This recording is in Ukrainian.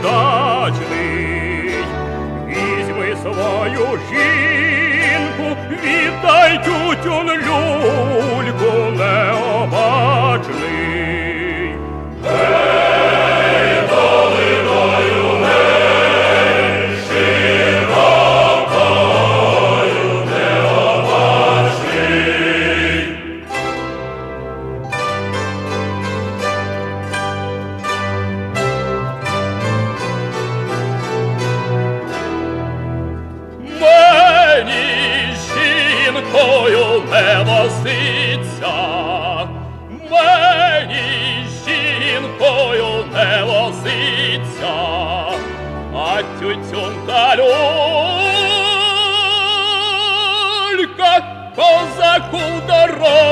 передачний. Великою не возиться, мені жінкою не возиться, а тютюн та люлька козаку дорога.